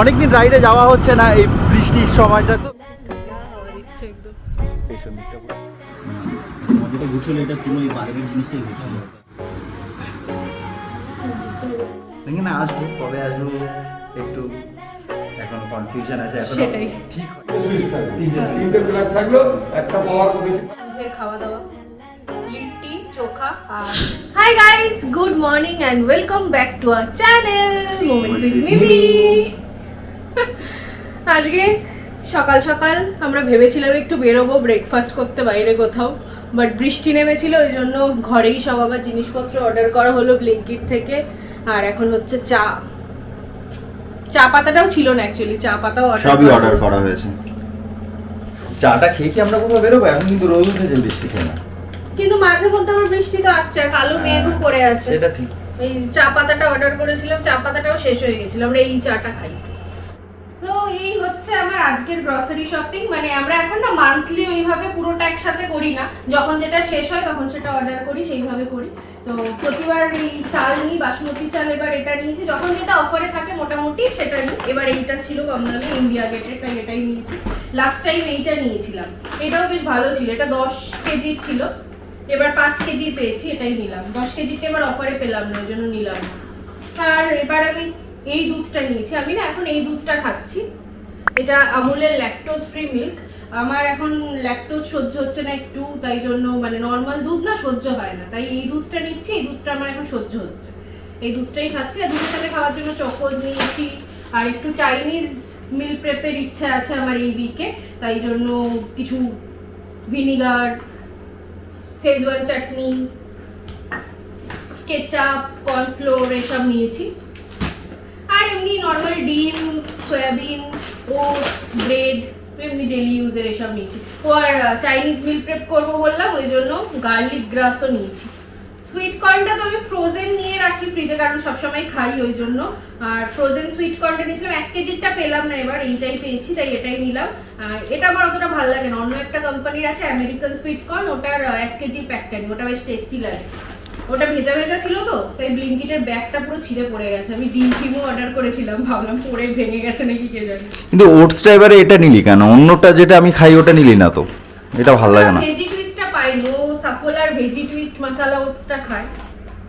অনেকদিন রাইডে যাওয়া হচ্ছে না এই বৃষ্টির সময়টা তো। না আসব কবে আসব একটু এখন কনফিউশন আছে এখন ঠিক তিনটে প্লাগ থাকল একটা পাওয়ার বেশি খাওয়া দাওয়া। লিট্টি চোখা আর hi guys good morning and welcome back to our channel moments with Mimi আজকে সকাল সকাল আমরা ভেবেছিলাম একটু বেরোবো ব্রেকফাস্ট করতে বাইরে কোথাও বাট বৃষ্টি নেমেছিল ওই জন্য ঘরেই সব আবার জিনিসপত্র অর্ডার করা হলো ব্লিঙ্কিট থেকে আর এখন হচ্ছে চা। চা পাতাটাও ছিল না অ্যাকচুয়ালি চা পাতাও অর্ডার সবই অর্ডার করা হয়েছে। চাটা খেয়ে কি আমরা কোথাও বেরোবো? এখন কিন্তু রোদ উঠেছে বৃষ্টি না। কিন্তু মাঝে মধ্যে আবার বৃষ্টি তো আসছে আর কালো মেঘও করে আছে। সেটা ঠিক। এই চা পাতাটা অর্ডার করেছিলাম চা পাতাটাও শেষ হয়ে গেছিল আমরা এই চাটা খাই। আমার আজকের গ্রসারি শপিং মানে আমরা এখন না মান্থলি ওইভাবে পুরোটা একসাথে করি না। যখন যেটা শেষ হয় তখন সেটা অর্ডার করি, সেইভাবে করি। তো প্রতিবার এই চাল নিই, বাসমতি চাল এবার এটা নিয়েছি। যখন যেটা অফারে থাকে মোটামুটি সেটা নিই। এবার এইটা ছিল কম দামে ইন্ডিয়া গেটের তাই এটাই নিয়েছি। লাস্ট টাইম এইটা নিয়েছিলাম। এটাও বেশ ভালো ছিল, এটা দশ কেজি ছিল। এবার পাঁচ কেজি পেয়েছি, এটাই নিলাম। দশ কেজিটা এবার অফারে পেলাম না, ওই জন্য নিলাম আর এবার আমি এই দুধটা নিয়েছি। আমি না এখন এই দুধটা খাচ্ছি। এটা আমুলের ল্যাকটোজ ফ্রি মিল্ক আমার এখন ল্যাকটোজ সহ্য হচ্ছে না একটু, তাই জন্য মানে নর্মাল দুধ না সহ্য হয় না। তাই এই দুধটা নিচ্ছি, এই দুধটা আমার এখন সহ্য হচ্ছে। এই দুধটাই খাচ্ছি, আর দুধের সাথে খাওয়ার জন্য চকোজ নিয়েছি, আর একটু চাইনিজ মিল প্রেপের ইচ্ছা আছে আমার এই উইকে তাই জন্য কিছু vinegar schezwan chutney ketchup cornflour এসব নিয়েছি। আর এমনি নর্মাল ডিম, সয়াবিন ওটস ব্রেড এমনি ডেলি ইউজের এসব নিয়েছি। ও আর চাইনিজ মিল প্রেপ করব বললাম, ওই জন্য গার্লিক গ্রাসও নিয়েছি। সুইট কর্নটা তো আমি ফ্রোজেন নিয়ে রাখি ফ্রিজে কারণ সবসময় খাই ওই জন্য। আর ফ্রোজেন সুইট কর্নটা নিয়েছিলাম, এক কেজিরটা পেলাম না এবার, এইটাই পেয়েছি, তাই এটাই নিলাম। আর এটা আমার অতটা ভালো লাগে না, অন্য একটা কোম্পানির আছে আমেরিকান সুইট কর্ন ওটার এক কেজির প্যাকটা নিই, ওটা বেশ টেস্টি লাগে। ওটা ভেজা ভেজা ছিল তো তাই ব্লিঙ্কিটের ব্যাগটা পুরো ছিঁড়ে পড়ে গেছে। আমি ডিম ফিমও অর্ডার করেছিলাম ভাবলাম পরে ভেঙে গেছে নাকি কে জানে। কিন্তু ওটসটা এবারে এটা নিলি কেন? অন্যটা যেটা আমি খাই ওটা নিলি না তো। এটা ভালো লাগে না। ভেজি টুইস্টটা পাইনি। ও সাফোলার ভেজি টুইস্ট মশলা ওটসটা খায়।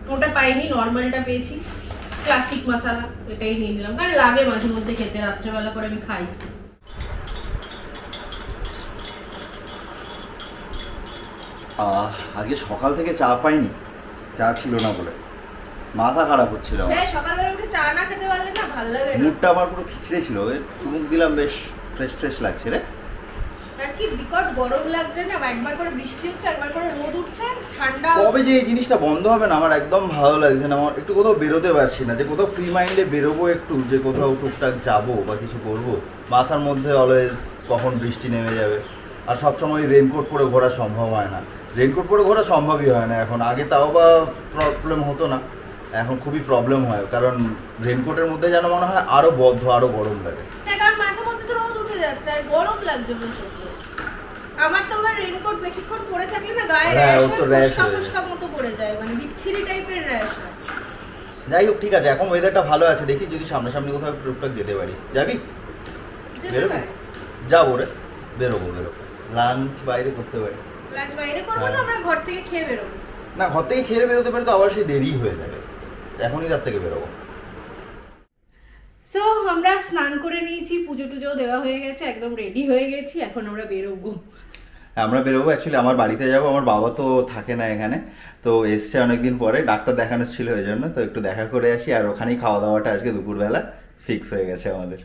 ওটা পাইনি নর্মালটা পেয়েছি। ক্লাসিক মশলা এটাই নিয়ে নিলাম। কারণ লাগে মাঝে মধ্যে খেতে রাত্রেবেলা করে আমি খাই। আহ, আজকে সকাল থেকে চা পাইনি। চা ছিল না বলে। মাথা খারাপ হচ্ছিল। আমার। সকালবেলা উঠে চা না খেতে পারলে না ভালো লাগে না। মুডটা আমার পুরো খিচড়ে ছিল। চুমুক দিলাম বেশ ফ্রেশ ফ্রেশ লাগছে রে। আর কি বিকট গরম লাগছে না? একবার করে বৃষ্টি হচ্ছে একবার করে রোদ উঠছে ঠান্ডা কবে যে এই জিনিসটা বন্ধ হবে না আমার একদম ভালো লাগছে না। আমার একটু কোথাও বেরোতে পারছি না। যে কোথাও ফ্রি মাইন্ডে বেরোবো একটু যে কোথাও টুকটাক যাব বা কিছু করব মাথার মধ্যে অলওয়েজ কখন বৃষ্টি নেমে যাবে। আর সব সময় রেনকোট পরে ঘোরা সম্ভব হয় না। রেনকোট পরে ঘোরা সম্ভবই হয় না এখন। আগে তাও বা প্রবলেম হতো না। এখন খুবই প্রবলেম হয়। কারণ রেনকোটের মধ্যে যেন মনে হয় আরও বদ্ধ আরও গরম লাগে। হ্যাঁ, যাচ্ছে আর গরম লাগছে প্রচণ্ড আমার তো আবার রেনকোট বেশিক্ষণ পরে থাকলে না গায়ে হ্যাঁ, র্যাশ ফুসকা যায়। ফুসকা মতো পড়ে যায় মানে বিচ্ছিরি টাইপের র্যাশ হয়। যাই হোক ঠিক আছে এখন ওয়েদারটা ভালো আছে। দেখি যদি সামনাসামনি কোথাও টুকটাক যেতে পারি। যাবি? বেরোবো? যাব রে। বেরোবো বেরোবো। লাঞ্চ বাইরে করতে পারি। লাঞ্চ বাইরে করব না হ্যাঁ। আমরা ঘর থেকে খেয়ে বেরোবো। না ঘর থেকে খেয়ে বেরোতে পারি তো আবার সেই দেরি হয়ে যাবে। এখনই তার থেকে বেরোবো। সো আমরা স্নান করে নিয়েছি পুজো টুজো দেওয়া হয়ে গেছে একদম রেডি হয়ে গেছি এখন আমরা বেরোবো। আমরা বেরোবো অ্যাকচুয়ালি আমার বাড়িতে যাব আমার বাবা তো থাকে না এখানে তো এসছে অনেকদিন পরে ডাক্তার দেখানো ছিল ওই জন্য তো একটু দেখা করে আসি আর ওখানেই খাওয়া দাওয়াটা আজকে দুপুরবেলা ফিক্স হয়ে গেছে আমাদের।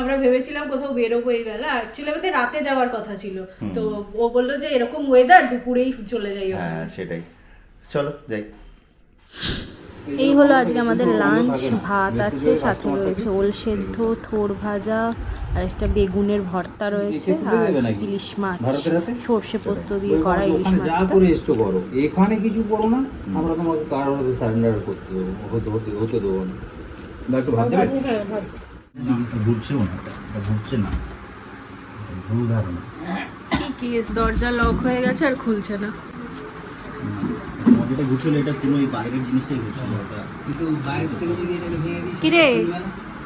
আমরা ভেবেছিলাম কোথাও বেরোবো এই বেলা। অ্যাকচুয়ালি আমাদের রাতে যাওয়ার কথা ছিল। তো ও বলল যে এরকম ওয়েদার দুপুরেই চলে যাই হ্যাঁ সেটাই। চলো যাই। এই হলো আজকে আমাদের লাঞ্চ ভাত আছে সাথে রয়েছে ওল সেদ্ধ থোর ভাজা আর একটা বেগুনের ভর্তা রয়েছে আর ইলিশ মাছ। সর্ষে পোস্ত দিয়ে করা ইলিশ মাছটা। করে এসছো করো। এখানে কিছু করো না আমরা তোমাকে কারোর সারেন্ডার করতে দেবো হতে হতে হতে দেবো না। একটু ভাত দেবে? হ্যাঁ ঘুরছেও না এটা ঘুরছে না। ভুল ধারণা। কি কেস দরজা লক হয়ে গেছে আর খুলছে না। যেটা ঘুরছিল এটা পুরো এই বাইরের জিনিসটাই ঘুরছিল ওটা কিন্তু বাইরে থেকে যদি এটাকে ভেঙে দিস কিরে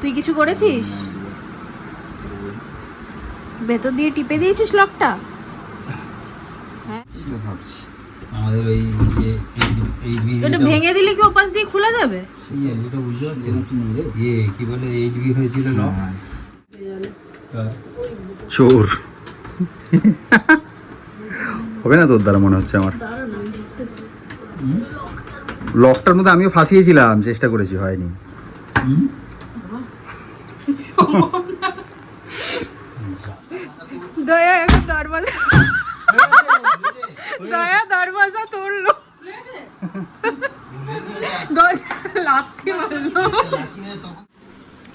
তুই কিছু করেছিস? ভেতর দিয়ে টিপে দিয়েছিস লকটা সেটা ভাবছি। আমাদের ওই যে এইচ এটা ভেঙে দিলে কি ওপাশ দিয়ে খোলা যাবে? সেই যেটা বুঝতে পারছি না। ইয়ে। কি বলে এইচ বি হয়েছিল না? চোর। হবে না তোর দ্বারা মনে হচ্ছে আমার? লকটার মধ্যে আমিও ফাঁসিয়েছিলাম চেষ্টা করেছি হয়নি। দয়া এখন দরওয়াজা দয়া দরওয়াজা তোড়লো মারলো।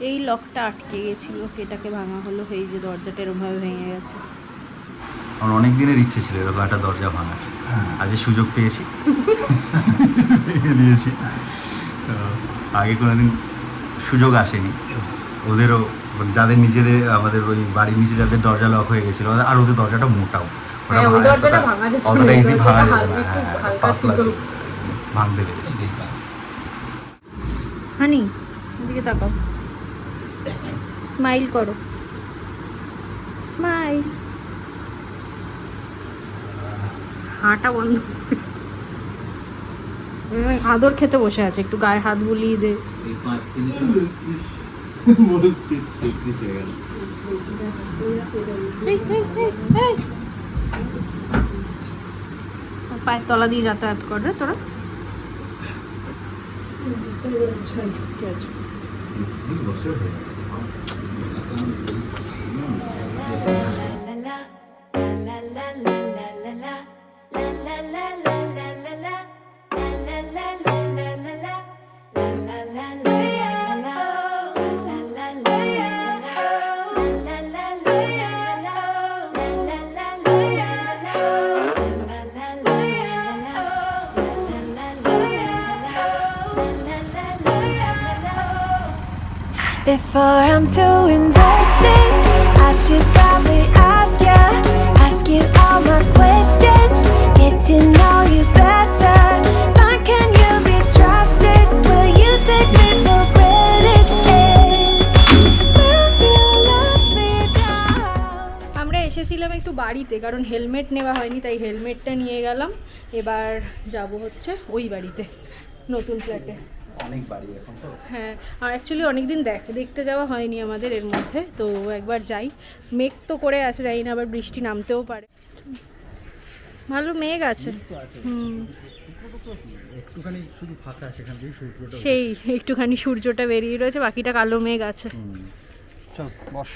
এই লকটা আটকে গেছিল এটাকে ভাঙা হলো এই যে দরজাটা এরমভাবে ভেঙে গেছে। আমার অনেক দিনের ইচ্ছে ছিল এরকম একটা দরজা ভাঙার। আজ সুযোগ পেয়েছি। দিয়েছি। তো আগে কোনোদিন সুযোগ আসেনি। ওদেরও যাদের নিজেদের আমাদের ওই বাড়ির নিচে যাদের দরজা লক হয়ে গেছিল আর ওদের দরজাটা মোটাও। হ্যাঁ, ওই দরজাটা ভাঙা যেত। না, ইজি ভাঙা যেত না হ্যাঁ, হালকা ছিল। ছিল। ভাঙতে পেরেছি হানি এদিকে তাকাও। স্মাইল করো। স্মাইল। হাঁটা বন্ধ। আদর খেতে বসে আছে একটু গায়ে হাত বুলিয়ে দে। এই, এই, এই, এই। পায়ের তলা দিয়ে যাতায়াত করে তোরা ঠিক আছে। Before I'm too invested, I should probably ask ya, ask you all my questions, get to know you better. Like, can you be trusted? Will you take me for granted? You? আমরা এসেছিলাম একটু বাড়িতে কারণ helmet নেওয়া হয়নি তাই হেলমেটটা নিয়ে গেলাম এবার যাব হচ্ছে ওই বাড়িতে নতুন ফ্ল্যাটে অনেক বাড়ি এখন তো। হ্যাঁ আর অ্যাকচুয়ালি অনেক দিন দেখ দেখতে যাওয়া হয়নি আমাদের এর মধ্যে তো একবার যাই। মেঘ তো করে আছে জানি না আবার বৃষ্টি নামতেও পারে। ভালো মেঘ আছে। হুম। একটুখানি শুধু ফাঁকা সেখান থেকে সূর্যটা সেই একটুখানি সূর্যটা বেরিয়ে রয়েছে বাকিটা কালো মেঘ আছে। চল বস।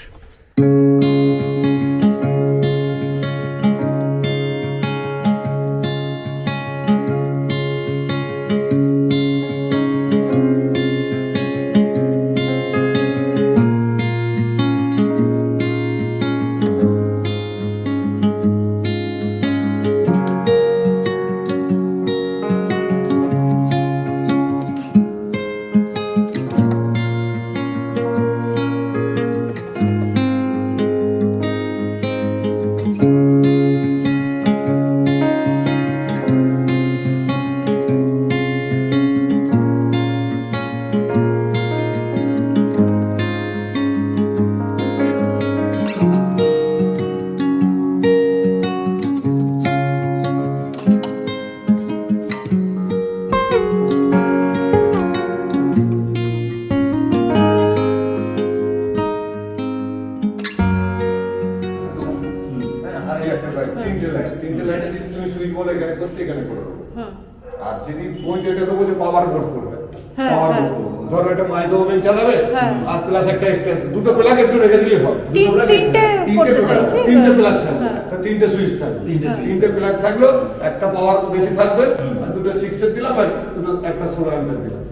পাওয়ার বোর্ড করবে। হ্যাঁ, পাওয়ার হ্যাঁ। বোর্ড করবে। ধরো এটা মাইক্রো ওভেন চালাবে হ্যাঁ। আর প্লাস একটা দুটো প্লাগ একটু রেখে দিলেই হবে। তিনটে তিনটে করতে plug, চাইছি, তিনটে হ্যাঁ। প্লাগ থাকবে। হ্যাঁ। তো তিনটে সুইচ থাকবে। তিনটে। প্লাগ থাকল একটা পাওয়ার বেশি থাকবে আর দুটো সিক্স এর দিলাম আর দুটো একটা অ্যাম্পিয়ার দিলাম।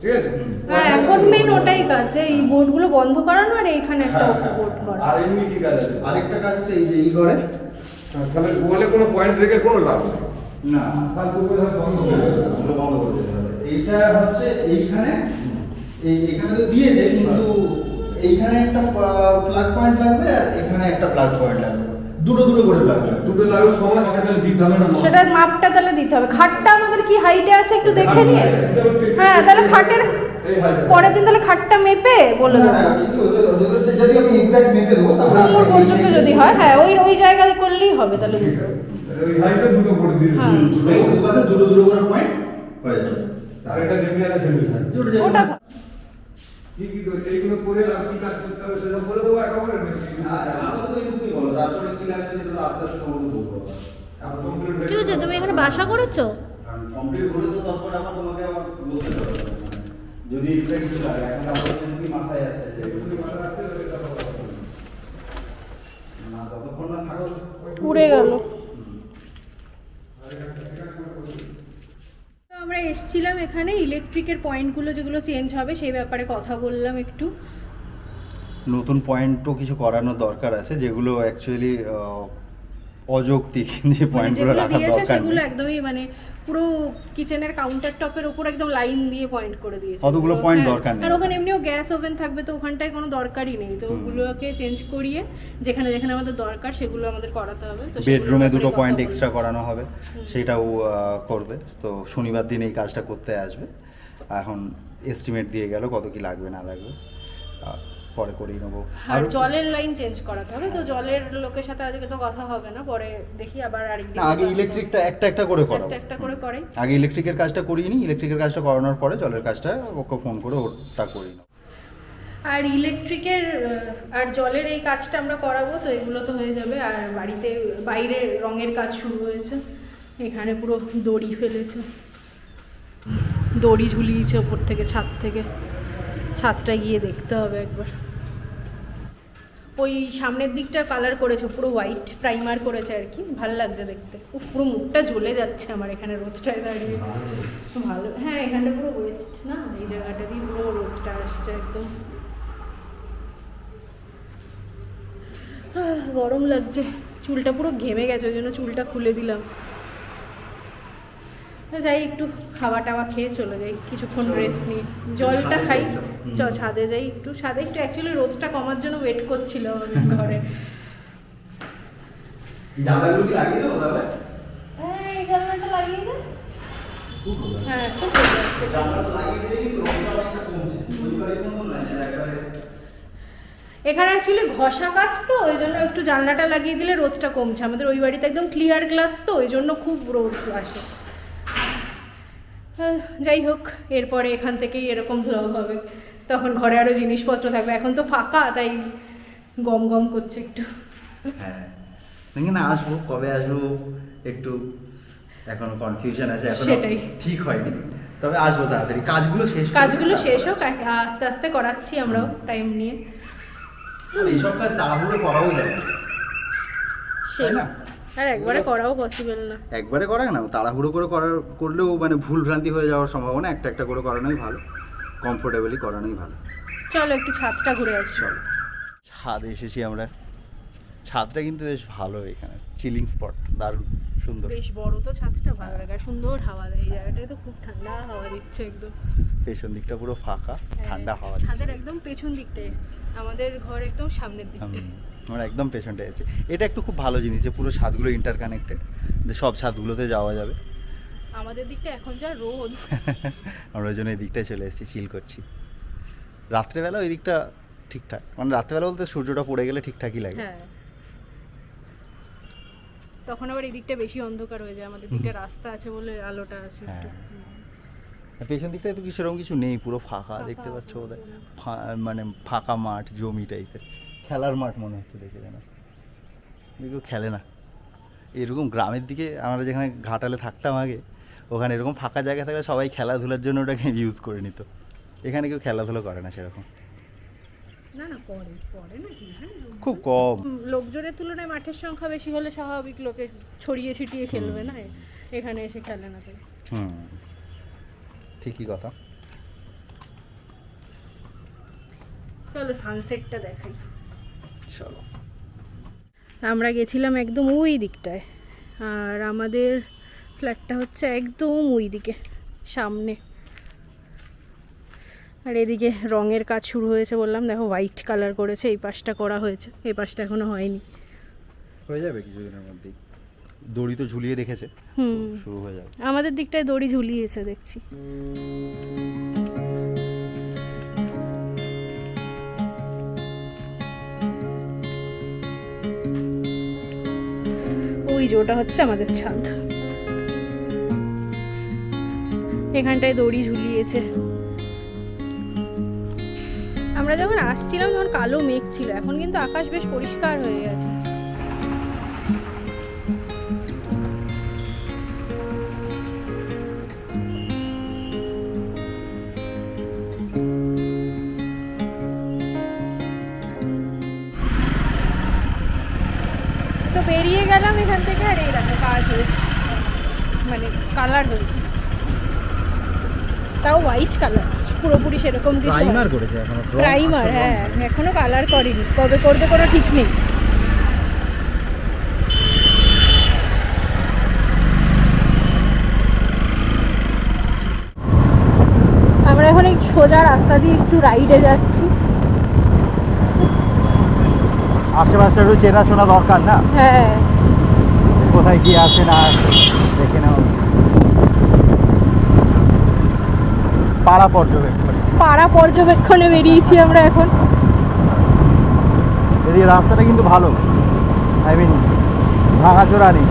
ঠিক আছে? হ্যাঁ এখন মেন ওটাই কাজ যে এই বোর্ডগুলো বন্ধ করানো আর এইখানে একটা হ্যাঁ, হ্যাঁ, বোর্ড করা। আর এমনি কি কাজ আছে? আরেকটা কাজ হচ্ছে এই যে এই ঘরে তাহলে বলে কোনো পয়েন্ট রেখে কোনো লাভ নেই। না বন্ধ করে বন্ধ করে এইটা হচ্ছে এইখানে এই এখানে তো দিয়েছে কিন্তু এইখানে একটা প্লাগ পয়েন্ট লাগবে আর এখানে একটা প্লাগ পয়েন্ট লাগবে। দুটো দুটো করে লাগবে। দুটো দেখা তাহলে দিতে হবে না সেটার মাপটা তাহলে দিতে হবে। খাটটা আমাদের কি হাইটে আছে একটু দেখে নিয়ে? হ্যাঁ তাহলে খাটের পরের দিন তাহলে খাটটা মেপে বলে দেবো। যদি আমি এক্সাক্ট মেপে দেবো কোমর পর্যন্ত যদি হয় হ্যাঁ ওই ওই জায়গায় করলেই হবে তাহলে দুটো ওই হাইটে দুটো করে দিন। হ্যাঁ। দুটো দুটো করে পয়েন্ট হয়ে যাবে। আর এটা যেমনি আছে সেমনি ওটা কি কি করে এইগুলো করে আর কি কাজ করতে হবে সেটা বলে দেবো একেবারে তারপরে কি লাগবে সেটা আস্তে আস্তে তোমাকে বলব কি হচ্ছে তুমি এখানে বাসা করেছ? কমপ্লিট হলে তো তারপরে আবার তোমাকে আবার বলতে হবে। যদি এক্সট্রা কিছু লাগে এখন আপাতত কি মাথায় আছে? যে না ততক্ষণ না থাকো। উড়ে গেল তো আমরা এসছিলাম এখানে ইলেকট্রিকের পয়েন্টগুলো যেগুলো চেঞ্জ হবে সেই ব্যাপারে কথা বললাম একটু। নতুন পয়েন্টও কিছু করানোর দরকার আছে যেগুলো অ্যাকচুয়ালি অযৌক্তিক যে মানে পয়েন্টগুলো রাখা দরকার সেগুলো একদমই মানে পুরো কিচেনের কাউন্টার টপের উপর একদম লাইন দিয়ে পয়েন্ট করে দিয়েছে। অতগুলো point হ্যাঁ, দরকার নেই। আর ওখানে এমনিও গ্যাস ওভেন থাকবে তো ওখানটায় কোনো দরকারই নেই। তো ওগুলোকে চেঞ্জ করিয়ে যেখানে যেখানে আমাদের দরকার সেগুলো আমাদের করাতে হবে। তো বেডরুমে দুটো পয়েন্ট এক্সট্রা করানো হবে। সেটাও করবে। তো শনিবার দিন এই কাজটা করতে আসবে। এখন এস্টিমেট দিয়ে গেল কত কি লাগবে না লাগবে। পরে করেই নেব। আর জলের লাইন চেঞ্জ করাতে হবে তো জলের লোকের সাথে আজকে তো কথা হবে না পরে দেখি আবার আরেকদিন না আগে ইলেকট্রিকটা একটা একটা করে করাবো। একটা একটা করে করে আগে ইলেকট্রিকের কাজটা করিয়ে নিই ইলেকট্রিকের কাজটা করানোর পরে জলের কাজটা ওকে ফোন করে ওটা করিয়ে নেব। আর ইলেকট্রিকের আর জলের এই কাজটা আমরা করাবো তো এগুলো তো হয়ে যাবে আর বাড়িতে বাইরে রঙের কাজ শুরু হয়েছে এখানে পুরো দড়ি ফেলেছে। দড়ি ঝুলিয়েছে ওপর থেকে ছাদ থেকে। ছাদটা গিয়ে দেখতে হবে একবার। ওই সামনের দিকটা কালার করেছে পুরো হোয়াইট প্রাইমার করেছে আর কি। ভালো লাগছে দেখতে। উফ পুরো মুখটা জ্বলে যাচ্ছে আমার এখানে রোদটায় দাঁড়িয়ে। ভালো হ্যাঁ এখানটা পুরো ওয়েস্ট না? এই জায়গাটা দিয়ে পুরো রোদটা আসছে একদম। গরম লাগছে। চুলটা পুরো ঘেমে গেছে ওই জন্য চুলটা খুলে দিলাম। যাই একটু খাওয়া টাওয়া খেয়ে চলে যাই কিছুক্ষণ রেস্ট নিই। জলটা খাই চ ছাদে যাই একটু ছাদে একটু অ্যাকচুয়ালি রোদটা কমার জন্য ওয়েট করছিলাম আমি ঘরে। হ্যাঁ হ্যাঁ খুব এখানে অ্যাকচুয়ালি ঘষা কাজ তো ওই জন্য একটু জানলাটা লাগিয়ে দিলে রোদটা কমছে। আমাদের ওই বাড়িতে একদম ক্লিয়ার গ্লাস তো ওই জন্য খুব রোদ আসে। যাই হোক এরপরে এখান থেকেই এরকম ব্লগ হবে। তখন ঘরে আরও জিনিসপত্র থাকবে। এখন তো ফাঁকা তাই গম গম করছে একটু। হ্যাঁ। না আসব কবে আসব একটু এখন কনফিউশন আছে এখনও সেটাই। ঠিক হয়নি। তবে আসব তাড়াতাড়ি। কাজগুলো শেষ কাজগুলো শেষ হোক আস্তে আস্তে করাচ্ছি আমরাও টাইম নিয়ে। এইসব কাজ তাড়াহুড়ো করাও যাবে না। আর একবারে করাও পসিবল না। একবারে করা না তাড়াহুড়ো করে করার করলেও মানে ভুল ভ্রান্তি হয়ে যাওয়ার সম্ভাবনা একটা একটা করে করানোই ভালো কমফোর্টেবলি করানোই ভালো। চলো একটু ছাদটা ঘুরে আসছি চলো। ছাদে এসেছি আমরা। ছাদটা কিন্তু বেশ ভালো এখানে চিলিং স্পট দারুণ সুন্দর। বেশ বড় তো ছাদটা ভালো লাগে। আর সুন্দর হাওয়া দেয় এই জায়গাটায় তো খুব ঠান্ডা হাওয়া দিচ্ছে একদম। পেছন দিকটা পুরো ফাঁকা ঠান্ডা হাওয়া হ্যাঁ, ছাদের একদম পেছন দিকটা এসছে। আমাদের ঘর একদম সামনের দিকটা আমরা একদম পেছনটা এসেছি এটা একটু খুব ভালো জিনিস যে পুরো ছাদগুলো ইন্টারকানেক্টেড সব ছাদগুলোতে যাওয়া যাবে। আমাদের দিকটা এখন যা রোদ। আমরা ওই জন্য এই দিকটায় চলে এসেছি চিল করছি। রাত্রেবেলা ওই দিকটা ঠিকঠাক মানে রাত্রেবেলা বলতে সূর্যটা পড়ে গেলে ঠিকঠাকই লাগে। হ্যাঁ। তখন আবার এই দিকটা বেশি অন্ধকার হয়ে যায় আমাদের দিকটা রাস্তা আছে বলে আলোটা আছে হ্যাঁ। পেছন দিকটায় তো কি সেরকম কিছু নেই পুরো ফাঁকা দেখতে পাচ্ছ। ফা- মানে ফাঁকা মাঠ জমি টাইপের খেলার মাঠ মনে হচ্ছে দেখে যেন। কেউ খেলে না। এরকম গ্রামের দিকে আমরা যেখানে ঘাটালে থাকতাম আগে ওখানে এরকম ফাঁকা জায়গা থাকলে সবাই খেলাধুলার জন্য ওটাকে ইউজ করে নিত। এখানে কেউ খেলাধুলা করে না সেরকম। না না করে করে না কি খুব কম। লোকজনের তুলনায় মাঠের সংখ্যা বেশি হলে স্বাভাবিক লোকে ছড়িয়ে ছিটিয়ে খেলবে না? এখানে এসে খেলে না হুম। ঠিকই কথা। চলো সানসেটটা দেখাই। চলো। আমরা গেছিলাম একদম ওই দিকটায়। আর আমাদের ফ্ল্যাটটা হচ্ছে একদম ওই দিকে সামনে। আর এদিকে রঙের কাজ শুরু হয়েছে বললাম দেখো হোয়াইট কালার করেছে এই পাশটা করা হয়েছে এই পাশটা এখনও হয়নি। হয়ে যাবে কিছুদিনের মধ্যেই। দড়ি তো ঝুলিয়ে রেখেছে হুম। শুরু হয়ে যাবে। আমাদের দিকটায় দড়ি ঝুলিয়েছে দেখছি। যে ওটা হচ্ছে আমাদের ছাদ। এখানটায় দড়ি ঝুলিয়েছে। আমরা যখন আসছিলাম, তখন কালো মেঘ ছিল। এখন কিন্তু আকাশ বেশ পরিষ্কার হয়ে গেছে। কালার হয়েছে তাও হোয়াইট কালার পুরোপুরি সেরকম কিছু প্রাইমার করেছে এখনও প্রাইমার হ্যাঁ এখনও কালার করেনি কবে করবে কোনো ঠিক নেই। আমরা এখন এই সোজা রাস্তা দিয়ে একটু রাইডে যাচ্ছি। আশেপাশটা একটু চেনাশোনা দরকার না? হ্যাঁ। কোথায় কি আছে না দেখে নাও। পাড়া পর্যবেক্ষণ। পাড়া পর্যবেক্ষণে বেরিয়েছি আমরা এখন। এদিকে রাস্তাটা কিন্তু ভালো। আই মিন ভাঙাচোরা নেই।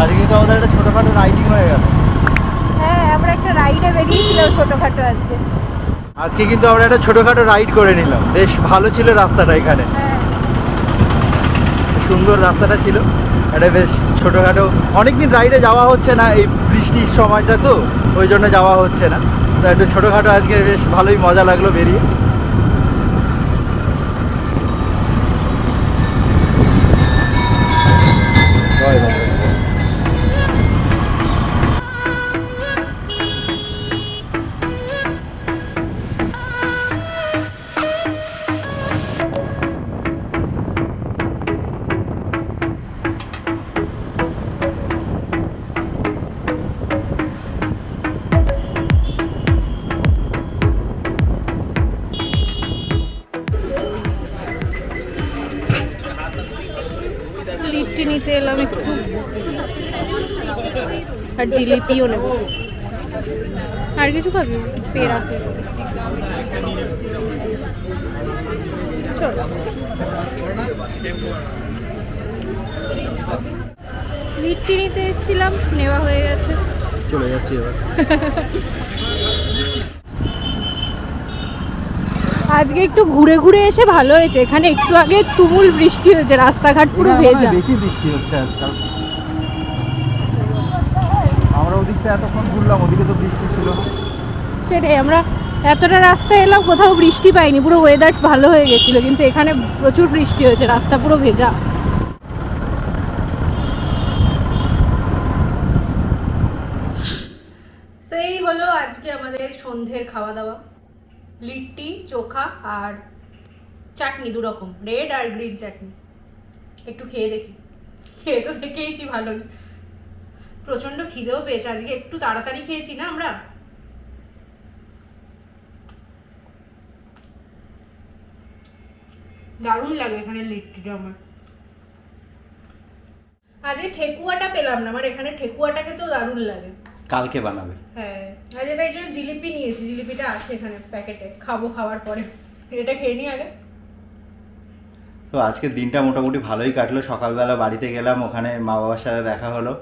আজকে কিন্তু আমাদের একটা ছোটোখাটো রাইডিং হয়ে গেল। হ্যাঁ আমরা একটা রাইডে বেরিয়েছিলাম ছোটোখাটো আজকে। আজকে কিন্তু আমরা একটা ছোটোখাটো রাইড করে নিলাম। বেশ ভালো ছিল রাস্তাটা এখানে। হ্যাঁ। সুন্দর রাস্তাটা ছিল। একটা বেশ ছোটোখাটো। অনেকদিন রাইডে যাওয়া হচ্ছে না এই বৃষ্টির সময়টা তো ওই জন্য যাওয়া হচ্ছে না। তো একটু ছোটোখাটো আজকে বেশ ভালোই মজা লাগল বেরিয়ে। আর জিলিপিও নেব। আর কিছু খাবি? পেড়া লিট্টি নিতে এসেছিলাম নেওয়া হয়ে গেছে। চলে যাচ্ছি এবার। আজকে একটু ঘুরে ঘুরে এসে ভালো হয়েছে। এখানে একটু আগে তুমুল বৃষ্টি হয়েছে রাস্তাঘাট পুরো ভেজা। বেশি বৃষ্টি হচ্ছে আজকাল আমরা ওদিকটা এতক্ষণ ঘুরলাম ওদিকে তো বৃষ্টি ছিল। সেটাই আমরা এতটা রাস্তা এলাম কোথাও বৃষ্টি পাইনি। পুরো ওয়েদার ভালো হয়ে গেছিল কিন্তু এখানে প্রচুর বৃষ্টি হয়েছে রাস্তা পুরো ভেজা। সেই হলো আজকে আমাদের সন্ধ্যের খাওয়া দাওয়া লিট্টি চোখা আর চাটনি দু রকম রেড আর গ্রিন চাটনি। একটু খেয়ে দেখি। খেয়ে তো দেখেইছি ভালোই। প্রচণ্ড খিদেও পেয়েছে। আজকে একটু তাড়াতাড়ি খেয়েছি না আমরা? দারুণ লাগে এখানে লিট্টিটা আমার। আজকে ঠেকুয়াটা পেলাম না আমার এখানে ঠেকুয়াটা খেতেও দারুণ লাগে। কালকে বানাবে। হ্যাঁ আজ এটা এই জন্য জিলিপি নিয়েছি জিলিপিটা আছে এখানে প্যাকেটে খাব খাওয়ার পরে। এটা খেয়ে নি আগে। তো আজকের দিনটা মোটামুটি ভালোই কাটলো। সকালবেলা বাড়িতে গেলাম ওখানে মা বাবার সাথে দেখা হলো।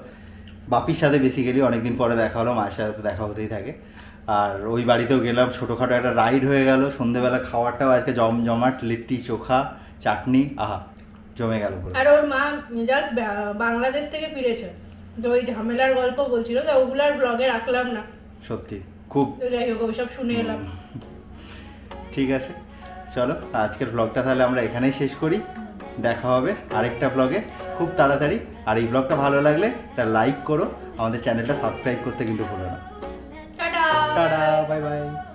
বাপির সাথে বেসিক্যালি অনেকদিন পরে দেখা হলো মায়ের সাথে দেখা হতেই থাকে। আর ওই বাড়িতেও গেলাম ছোটোখাটো একটা রাইড হয়ে গেল সন্ধেবেলা খাওয়ারটাও আজকে জমজমাট লিট্টি চোখা চাটনি আহা জমে গেল আর ওর মা জাস্ট বাংলাদেশ থেকে ফিরেছে। তো ওই ঝামেলার গল্প বলছিল তো ওগুলার ব্লগে রাখলাম না। সত্যি খুব যাই হোক ওইসব শুনে এলাম। ঠিক আছে। চলো আজকের ব্লগটা তাহলে আমরা এখানেই শেষ করি। দেখা হবে আরেকটা ব্লগে খুব তাড়াতাড়ি। আর এই ব্লগটা ভালো লাগলে তা লাইক করো। আমাদের চ্যানেলটা সাবস্ক্রাইব করতে কিন্তু ভুলো না। টাটা। Bye bye